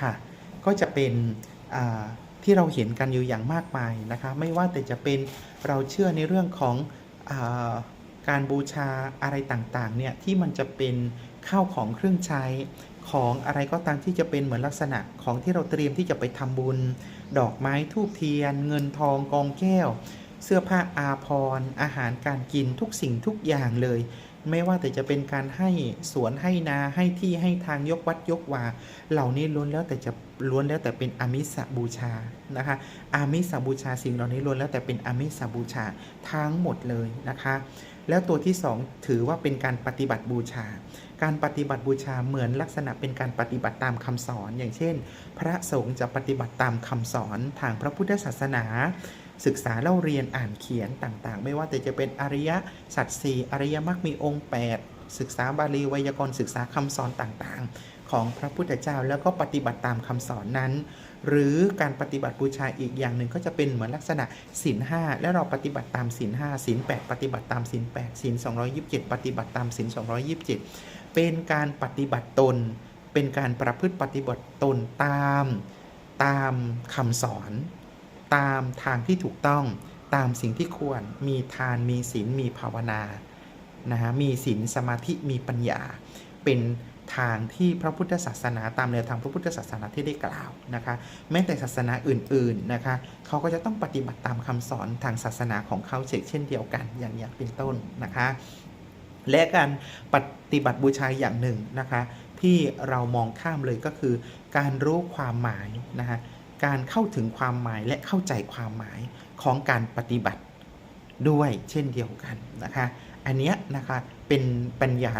ค่ะ ก็จะเป็นที่เราเห็นกันอยู่อย่างมากมายนะคะ ไม่ว่าแต่จะเป็นเราเชื่อในเรื่องของอาการบูชาอะไรต่างๆเนี่ยที่มันจะเป็นข้าวของเครื่องใช้ของอะไรก็ตามที่จะเป็นเหมือนลักษณะของที่เราเตรียมที่จะไปทำบุญ ดอกไม้ทูบเทียน เงินทองกองแก้ว เสื้อผ้าอาภรณ์อาหารการกินทุกสิ่งทุกอย่างเลย ไม่ว่าแต่จะเป็นการให้สวนให้นาให้ที่ให้ทางยกวัดยกวา เหล่านี้ล้วนแล้วแต่จะล้วนแล้วแต่เป็นอามิสบูชานะคะอามิสบูชาสิ่งเหล่านี้ล้วนแล้วแต่เป็นอามิสบูชาทั้งหมดเลยนะคะ แล้วตัวที่สองถือว่าเป็นการปฏิบัติบูชา การปฏิบัติบูชาเหมือนลักษณะเป็นการปฏิบัติตามคำสอน อย่างเช่น พระสงฆ์จะปฏิบัติตามคำสอนทางพระพุทธศาสนา ศึกษาเล่าเรียนอ่านเขียนต่างๆ ไม่ว่าแต่จะเป็นอริยสัจสี่อริยมรรคมีองค์ 8 ศึกษาบาลีไวยากรณ์ศึกษาคำสอนต่างๆ ของพระพุทธเจ้าแล้วก็ปฏิบัติตามคำสอนนั้น หรือการปฏิบัติบูชาอีกอย่างหนึ่งก็จะเป็นเหมือนลักษณะศีลห้าและเราปฏิบัติตามศีลห้าศีลแปดปฏิบัติตามศีลแปดศีลสองยิบเจ็ดปฏิบัติตามศีลสองยิบเจ็ดเป็นการปฏิบัติตน เป็นการประพฤติปฏิบัติตนตามตามคำสอน ตามทางที่ถูกต้องตามสิ่งที่ควรมีทานมีศีลมีภาวนา นะฮะมีศีลสมาธิมีปัญญา เป็นทางที่พระพุทธศาสนาตามแนวทางพระพุทธศาสนาที่ได้กล่าวนะคะแม้แต่ศาสนาอื่นๆนะคะเขาก็จะต้องปฏิบัติตามคำสอนทางศาสนาของเขาเช่นเดียวกันอย่างนี้เป็นต้นนะคะและการปฏิบัติบูชาอย่างหนึ่งนะคะที่เรามองข้ามเลยก็คือ การรู้ความหมายนะคะการเข้าถึงความหมายและเข้าใจความหมายของการปฏิบัติ ด้วยเช่นเดียวกันนะคะ อันเนี้ยนะคะเป็นปัญญา